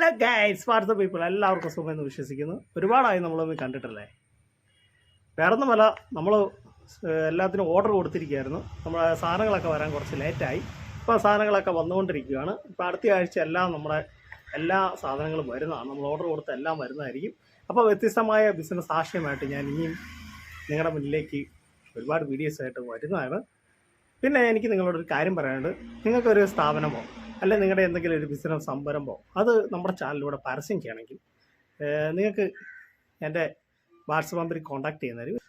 Hello guys WhatsApp people എല്ലാവർക്കും സുഖമെന്ന് വിശ്വസിക്കുന്നു. ഒരുപാടായി നമ്മളൊന്നും കണ്ടിട്ടില്ലേ? വേറൊന്നുമല്ല നമ്മൾ എല്ലാത്തിനും ഓർഡർ കൊടുത്തിരിക്കുകയായിരുന്നു. നമ്മുടെ സാധനങ്ങളൊക്കെ വരാൻ കുറച്ച് ലേറ്റായി. ഇപ്പോൾ സാധനങ്ങളൊക്കെ വന്നുകൊണ്ടിരിക്കുകയാണ്. ഇപ്പോൾ അടുത്ത ആഴ്ച എല്ലാം നമ്മുടെ എല്ലാ സാധനങ്ങളും വരുന്നതാണ്. നമ്മൾ ഓർഡർ കൊടുത്ത എല്ലാം വരുന്നതായിരിക്കും. അപ്പോൾ വ്യത്യസ്തമായ ബിസിനസ് ആശയമായിട്ട് ഞാൻ ഇനിയും നിങ്ങളുടെ മുന്നിലേക്ക് ഒരുപാട് വീഡിയോസ് ആയിട്ട് വരുന്നതാണ്. പിന്നെ എനിക്ക് നിങ്ങളോടൊരു കാര്യം പറയാനുണ്ട്. നിങ്ങൾക്കൊരു സ്ഥാപനമോ? അല്ലെ നിങ്ങളുടെ എന്തെങ്കിലും ഒരു ബിസിനസ് സംരംഭമോ അത് നമ്മുടെ ചാനലിലൂടെ പരസ്യം ചെയ്യണമെങ്കിൽ നിങ്ങൾക്ക് എന്റെ വാട്സപ്പ് നമ്പറിൽ കോൺടാക്ട് ചെയ്യുന്നതായിരിക്കും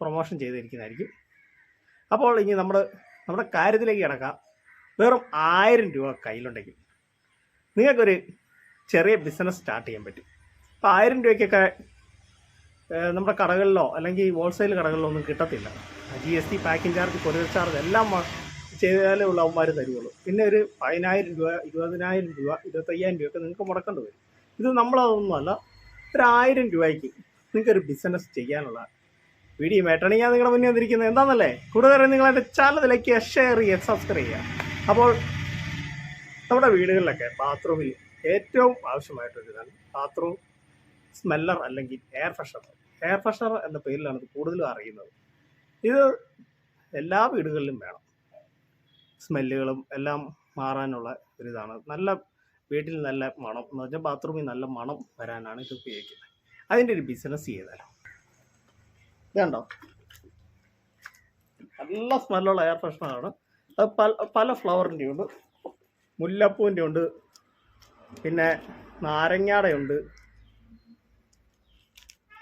പ്രൊമോഷൻ ചെയ്തിരിക്കുന്നതായിരിക്കും. അപ്പോൾ ഇനി നമ്മൾ നമ്മുടെ കാര്യത്തിലേക്ക് കിടക്കാം. വെറും ആയിരം രൂപ കയ്യിലുണ്ടെങ്കിൽ നിങ്ങൾക്കൊരു ചെറിയ ബിസിനസ് സ്റ്റാർട്ട് ചെയ്യാൻ പറ്റും. അപ്പോൾ ആയിരം രൂപയ്ക്കൊക്കെ നമ്മുടെ കടകളിലോ അല്ലെങ്കിൽ ഹോൾസെയിൽ കടകളിലോ ഒന്നും കിട്ടത്തില്ല. G S T packing charge courier charge എല്ലാം ചെയ്താലേ ഉള്ള അവന്മാർ തരുള്ളൂ പിന്നെ ഒരു പതിനായിരം രൂപ ഇരുപതിനായിരം രൂപ ഇരുപത്തയ്യായിരം രൂപയൊക്കെ നിങ്ങൾക്ക് മുടക്കേണ്ടി വരും. ഇത് നമ്മളതൊന്നുമല്ല ഒരു ആയിരം രൂപയ്ക്ക് നിങ്ങൾക്കൊരു ബിസിനസ് ചെയ്യാനുള്ള വീഡിയോ മേട്ടണി ഞാൻ നിങ്ങളുടെ മുന്നിൽ വന്നിരിക്കുന്നത്. എന്താണെന്നല്ലേ കൂടുതൽ നിങ്ങൾ എന്റെ ചാനലിലേക്ക് ഷെയർ ചെയ്യുക സബ്സ്ക്രൈബ് ചെയ്യുക അപ്പോൾ നമ്മുടെ വീടുകളിലൊക്കെ ബാത്റൂമിൽ ഏറ്റവും ആവശ്യമായിട്ടൊരു ഇതാണ് ബാത്റൂം സ്മെല്ലർ അല്ലെങ്കിൽ എയർ ഫ്രഷർ എയർ ഫ്രഷർ എന്ന പേരിലാണ് ഇത് കൂടുതലും അറിയുന്നത്. ഇത് എല്ലാ വീടുകളിലും വേണം. സ്മെല്ലുകളും എല്ലാം മാറാനുള്ള ഒരിതാണ്. നല്ല വീട്ടിൽ നല്ല മണം എന്ന് വെച്ചാൽ ബാത്റൂമിൽ നല്ല മണം വരാനാണ് ഇത് ഉപയോഗിക്കുന്നത്. അതിന്റെ ഒരു ബിസിനസ് ചെയ്താൽ ഇതുണ്ടോ? നല്ല സ്മെല്ലുള്ള എയർ ഫ്രഷ്നറാണ് അത് പല പല ഫ്ലവറിന്റെ ഉണ്ട് മുല്ലപ്പൂവിന്റെ ഉണ്ട് പിന്നെ നാരങ്ങയുടെ ഉണ്ട്.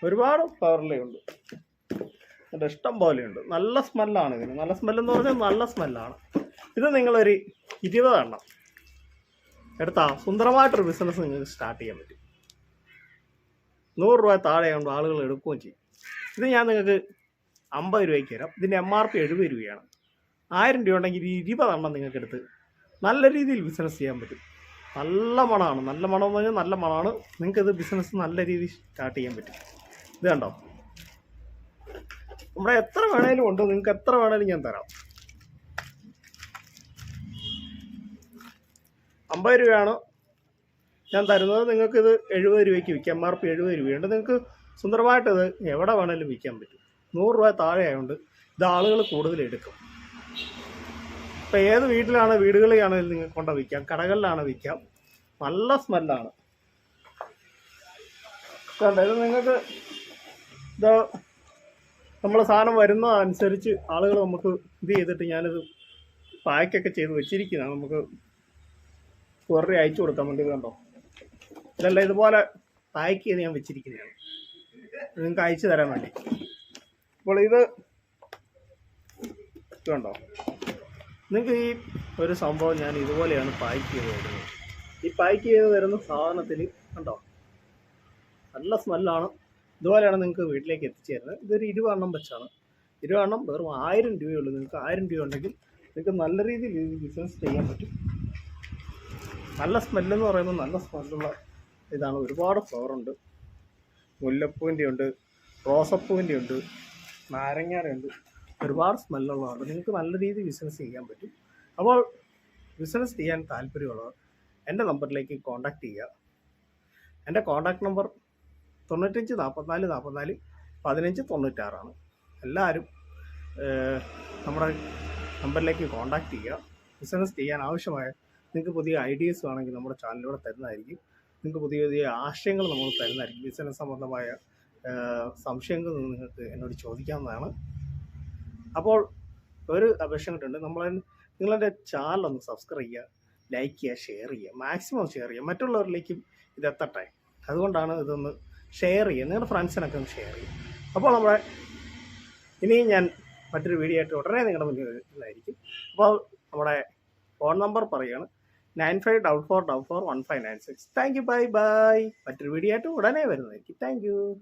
ഒരുപാട് ഫ്ലവറിലെ ഉണ്ട്. എന്റെ ഇഷ്ടം പോലെയുണ്ട് നല്ല സ്മെല്ലാണ് ഇതിന്. നല്ല സ്മെല്ലെന്ന് പറഞ്ഞാൽ നല്ല സ്മെല്ലാണ് ഇത് നിങ്ങളൊരു ഇരുപത് എണ്ണം. എടുത്താ സുന്ദരമായിട്ടൊരു ബിസിനസ് നിങ്ങൾക്ക് സ്റ്റാർട്ട് ചെയ്യാൻ പറ്റും. നൂറ് രൂപ താഴെയാകുമ്പോൾ ആളുകൾ എടുക്കുകയും ചെയ്യും. ഇത് ഞാൻ നിങ്ങൾക്ക് അമ്പത് രൂപയ്ക്ക് തരാം. ഇതിന്റെ എം ആർ പി എഴുപത് രൂപയാണ്. ആയിരം രൂപ ഉണ്ടെങ്കിൽ ഒരു ഇരുപതെണ്ണം നിങ്ങൾക്ക് എടുത്ത് നല്ല രീതിയിൽ ബിസിനസ് ചെയ്യാൻ പറ്റും. നല്ല മണമാണ്. നല്ല മണം എന്ന് പറഞ്ഞാൽ നല്ല മണമാണ്. നിങ്ങൾക്ക് ഇത് ബിസിനസ് നല്ല രീതിയിൽ സ്റ്റാർട്ട് ചെയ്യാൻ പറ്റും. ഇത് കണ്ടോ? നമ്മുടെ എത്ര വേണേലും ഉണ്ട്. നിങ്ങൾക്ക് എത്ര വേണേലും ഞാൻ തരാം. അമ്പത് രൂപയാണ് ഞാൻ തരുന്നത്? നിങ്ങൾക്ക് ഇത് എഴുപത് രൂപയ്ക്ക് വിൽക്കാം. എം ആർ പി എഴുപത് രൂപയുണ്ട് നിങ്ങൾക്ക് ഇത് എവിടെ വേണേലും വിൽക്കാൻ പറ്റും. നൂറ് രൂപ താഴെ ആയതുകൊണ്ട് ഇത് ആളുകൾ കൂടുതൽ എടുക്കും. ഇപ്പം ഏത് വീട്ടിലാണ് വീടുകളിലാണെങ്കിലും നിങ്ങൾക്ക് കൊണ്ട് വിൽക്കാം. കടകളിലാണ് വിൽക്കാം. നല്ല സ്മെല്ലാണ്. കണ്ടോ? ഇത് നിങ്ങൾക്ക് ഇത് നമ്മൾ സാധനം വരുന്നതനുസരിച്ച് ആളുകൾ നമുക്ക് ഇത് ചെയ്തിട്ട് ഞാനിത് പാക്കൊക്കെ ചെയ്ത് വെച്ചിരിക്കുന്നതാണ് നമുക്ക് കുറേ അയച്ചു കൊടുക്കാൻ വേണ്ടി കണ്ടോ? ഇതല്ല ഇതുപോലെ പാക്ക് ചെയ്ത് ഞാൻ വെച്ചിരിക്കുന്നതാണ് നിങ്ങൾക്ക് അയച്ചു തരാൻ വേണ്ടി. അപ്പോൾ ഇത് കണ്ടോ? നിങ്ങൾക്ക് ഈ ഒരു സംഭവം ഞാൻ ഇതുപോലെയാണ് പാക്ക് ചെയ്ത് തരുന്നത്. ഈ പാക്ക് ചെയ്ത് തരുന്ന സാധനത്തിൽ കണ്ടോ? നല്ല സ്മെല്ലാണ്. ഇതുപോലെയാണ് നിങ്ങൾക്ക് വീട്ടിലേക്ക് എത്തിച്ചേരുന്നത് ഇതൊരു ഇരുപതെണ്ണം വെച്ചാണ്. ഇരുപതെണ്ണം വെറും ആയിരം രൂപയുള്ളൂ നിങ്ങൾക്ക് ആയിരം രൂപ ഉണ്ടെങ്കിൽ നിങ്ങൾക്ക് നല്ല രീതിയിൽ ബിസിനസ് ചെയ്യാൻ പറ്റും. നല്ല സ്മെല്ലെന്ന് പറയുമ്പോൾ നല്ല സ്മെല്ലുള്ള ഇതാണ്. ഒരുപാട് ഫ്ലവറുണ്ട് മുല്ലപ്പൂവിന്റെ ഉണ്ട് റോസപ്പൂവിന്റെ ഉണ്ട് നാരങ്ങയുടെ ഉണ്ട് ഒരുപാട് സ്മെല്ലുള്ളതാണ് നിങ്ങൾക്ക് നല്ല രീതിയിൽ ബിസിനസ് ചെയ്യാൻ പറ്റും. അപ്പോൾ ബിസിനസ് ചെയ്യാൻ താല്പര്യമുള്ളവർ എന്റെ നമ്പറിലേക്ക് കോൺടാക്റ്റ് ചെയ്യുക. എന്റെ കോൺടാക്റ്റ് നമ്പർ തൊണ്ണൂറ്റഞ്ച് നാൽപ്പത്തിനാല് നാൽപ്പത്തിനാല് പതിനഞ്ച് തൊണ്ണൂറ്റാറാണ് എല്ലാവരും നമ്മുടെ നമ്പറിലേക്ക് കോൺടാക്റ്റ് ചെയ്യുക. ബിസിനസ് ചെയ്യാൻ ആവശ്യമായ നിങ്ങൾക്ക് പുതിയ ഐഡിയസ് വേണമെങ്കിൽ നമ്മുടെ ചാനലിലൂടെ തരുന്നതായിരിക്കും. നിങ്ങൾക്ക് പുതിയ പുതിയ ആശയങ്ങൾ നമ്മൾ തരുന്നതായിരിക്കും. ബിസിനസ് സംബന്ധമായ സംശയങ്ങൾ നിങ്ങൾക്ക് എന്നോട് ചോദിക്കാവുന്നതാണ്. അപ്പോൾ ഒരു അപേക്ഷ കിട്ടുന്നുണ്ട് നമ്മൾ നിങ്ങളെന്റെ ചാനൽ ഒന്ന് സബ്സ്ക്രൈബ് ചെയ്യുക ലൈക്ക് ചെയ്യുക ഷെയർ ചെയ്യുക. മാക്സിമം ഷെയർ ചെയ്യുക. മറ്റുള്ളവരിലേക്കും ഇതെത്തട്ടെ അതുകൊണ്ടാണ് ഇതൊന്ന് ഷെയർ ചെയ്യുക. നിങ്ങളുടെ ഫ്രണ്ട്സിനൊക്കെ ഒന്ന് ഷെയർ ചെയ്യുക. അപ്പോൾ നമ്മുടെ ഇനിയും ഞാൻ മറ്റൊരു വീഡിയോ ആയിട്ട് ഉടനെ നിങ്ങളുടെ മുന്നിൽ വരുന്നതായിരിക്കും. അപ്പോൾ നമ്മുടെ ഫോൺ നമ്പർ പറയുകയാണ്. Nine five double four double four one five nine six. Thank you. Bye bye. മറ്റൊരു വീഡിയോ ആയിട്ട് ഉടനെ വരുന്നതായിരിക്കും. Thank you.